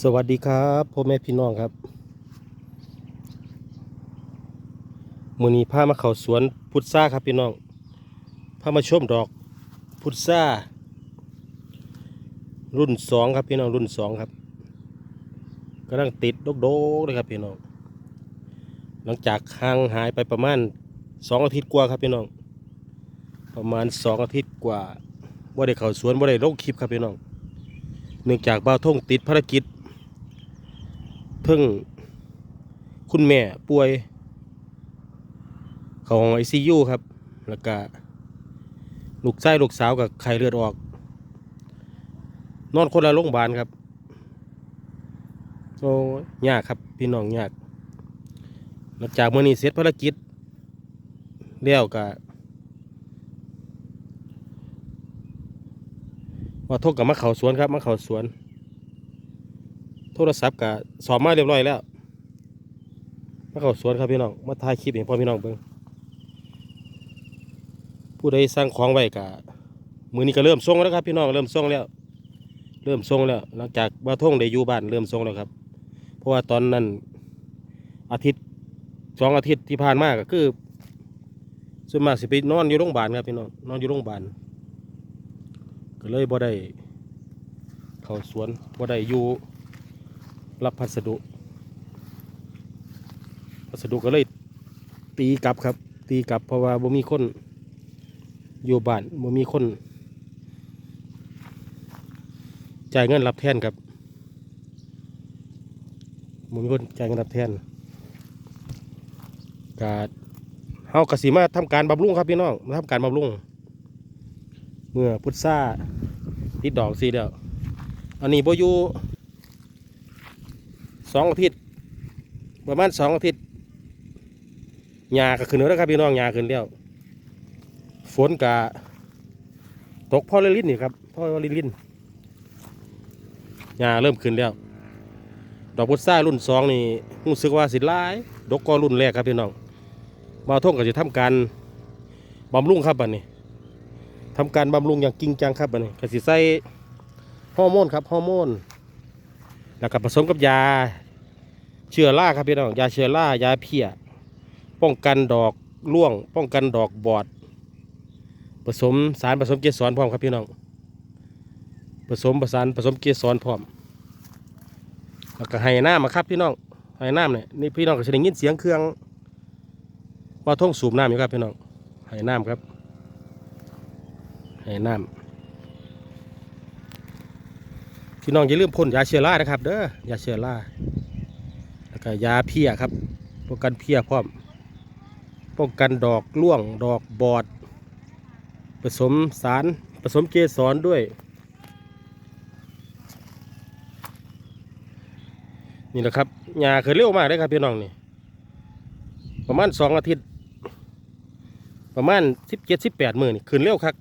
สวัสดีครับพ่อแม่พี่น้องครับมือนี้พามาเขาสวนพุทราครับพี่น้องพามาชมดอกพุทรารุ่นสองครับพี่น้องรุ่นสองครับกำลังติดโดกๆเลยครับพี่น้อง หลังจากห่างหายไปประมาณสองอาทิตย์กว่าครับพี่น้อง ประมาณสองอาทิตย์กว่าบ่ได้เขาสวนบ่ได้ลงคลิปครับพี่น้องเนื่องจากบ่าวท่งติดภารกิจ เพิ่งคุณแม่ป่วย เขาของไอซียูครับ แล้วก็ลูกชายลูกสาวกับไข้เลือดออก นอนคนละโรงพยาบาลครับ โอ้ยากครับ พี่น้องยากหลังจากเมื่อนี้เสร็จภารกิจแล้วก็ว่าโทษกับมาเขาสวนครับมาเขาสวน โทรศัพท์กับสอบมาเรียบร้อยแล้วมาเข้าสวนครับพี่น้อง มาถ่ายคลิปให้พ่อพี่น้องเบิ่งผู้ใดสร้างของไว้กะมือนี้ก็เริ่มส่งแล้วครับพี่น้องเริ่มส่งแล้ว เริ่มส่งแล้ว หลังจากบ่าวทงได้อยู่บ้านเริ่มส่งแล้วครับ เพราะว่าตอนนั้นอาทิตย์สองอาทิตย์ที่ผ่านมาก็คือส่วนมากสิไปนอนอยู่โรงพยาบาลครับพี่น้องนอนอยู่โรงพยาบาลก็เลยบ่ได้เข้าสวนบ่ได้อยู่ รับพัสดุ พัสดุก็เลยตีกลับครับ ตีกลับเพราะว่าบ่มีคนอยู่บ้านบ่มีคนจ่ายเงินรับแทนครับบ่มีคนจ่ายเงินรับแทนกาเฮากสิมาทำการบำรุงครับพี่น้องมาทำการบำรุงเมื่อพุทธาติดดอกสีแล้วอันนี้บ่อยู่ สองอาทิตย์ประมาณสองอาทิตย์หญ้าก็ขึ้นแล้วนะครับพี่น้องหญ้าขึ้นแล้วฝนกะตกพ่อลิลินนี่ครับพ่อลิลินหญ้าเริ่มขึ้นแล้ว ดอกพุทรารุ่นสองนี่รู้สึกว่าสิหลาย ดอกก็รุ่นแรกครับพี่น้องมาท่งก็จะทำการบำรุงครับบัดนี้ทำการบำรุงอย่างจริงจังครับบัดนี้ก็สิใส่ฮอร์โมนครับฮอร์โมนแล้วก็ผสมกับยา เชื้อราครับพี่น้องยาเชื้อรายาเพี้ย ป้องกันดอกร่วง ป้องกันดอกบอด ผสมสารผสมเกสรพร้อมครับพี่น้อง ผสมผสานผสมเกสรพร้อมแล้วก็ให้น้ำมาครับพี่น้องให้น้ำเนี่ยนี่พี่น้องก็จะได้ยินเสียงเครื่อง ว่าท่งสูบน้ำอยู่ครับพี่น้องให้น้ำครับให้น้ำพี่น้องอย่าลืมพ่นยาเชื้อรานะครับ เด้อยาเชื้อรา ก็ยาเพี้ยครับป้องกันเพี้ยพร้อม ป้องกันดอกร่วงดอกบอด ผสมสารผสมเกสรด้วย นี่แหละครับยาเคยเร็วมากเลยครับพี่น้องนี่ประมาณสองอาทิตย์ ประมาณสิบเจ็ดสิบแปดมือนี่ขึ้นเร็วครับ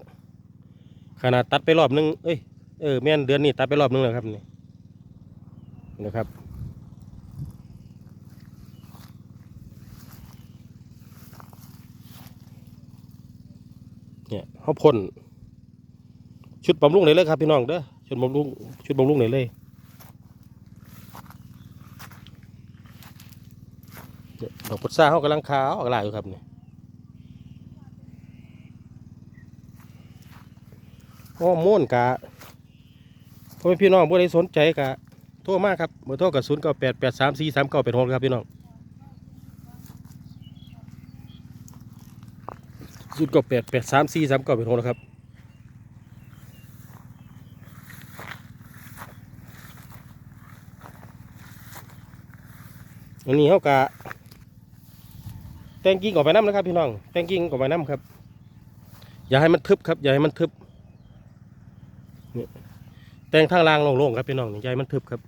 ขนาดตัดไปรอบนึงเอ้ยเออแม่นเดือนนี้ตัดไปรอบนึงแล้วครับนี่นะครับ เนี่ยเขาพ่นชุดบำรุงเลยเลยครับพี่น้องเด้อชุดบำรุงชุดบำรุงเลยเลยเนี่ยดอกพุทราเขากำลังขาวออกลายอยู่ครับเนี่ยโอ้ม่วนกะพ่อพี่น้องผู้ใดสนใจกะโทรมากครับเบอร์โทรกับศูนย์เก้าแปดแปดสามสี่สามเก้าแปดหกครับพี่น้อง ศูนย์เก้าแปดแปดสามสี่สามเก้าแปดหกนะครับอันนี้เขากะแตงกิ่งออกไปน้ำนะครับพี่น้องแตงกิ่งออกไปน้ำครับ อย่าให้มันทึบครับ อย่าให้มันทึบแตงทางล่างโล่งๆครับพี่น้องนี่ใจมันทึบครับ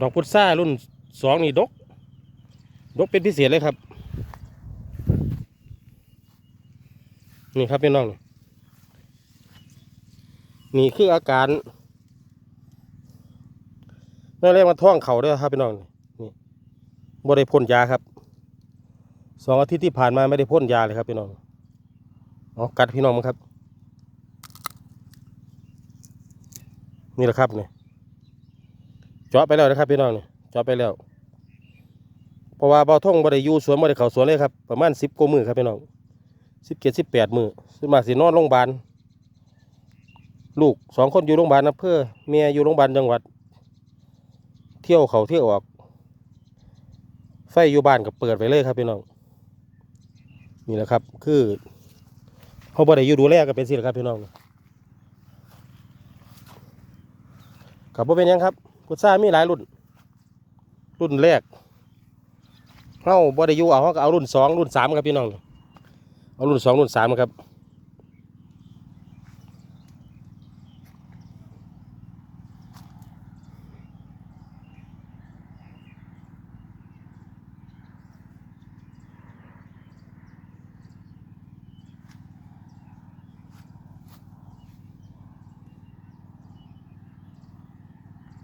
ดอกพุทรารุ่นสองนี่ดก ดกเป็นพิเศษเลยครับ นี่ครับพี่น้อง นี่นี่คืออาการนั่นเรียกว่าท้องเขาด้วยครับพี่น้อง นี่บ่ได้พ่นยาครับ สองอาทิตย์ที่ผ่านมาไม่ได้พ่นยาเลยครับพี่น้องเอกัดพี่น้องมั้งครับ นี่แหละครับเนี่เจาะไปแล้วนะครับพี่น้องนี่เจาะไปแล้ว เพราะว่าเบาท่องบ่ได้อยู่สวนบ่ได้เข้าสวนเลยครับประมาณสิบกว่ามือครับพี่น้องสิบเจ็ดสิบแปดมือส่วนมากสินอนโรงพยาบาลลูกสองคนอยู่โรงพยาบาลนะเพื่อเมียอยู่โรงพยาบาลจังหวัด เที่ยวเขาเที่ยวออกไฟอยู่บ้านก็เปิดไปเลยครับพี่น้องนี่แหละครับ คือเขาบ่ได้อยู่ดูแลก็เป็นสิแหละครับพี่น้องกับบ่เป็นยังครับ พุทรามีหลายรุ่น รุ่นแรกเฮาบ่ได้อยู่เอาเขาก็เอารุ่นสองรุ่นสามครับพี่น้อง เอารุ่นสองรุ่นสามครับ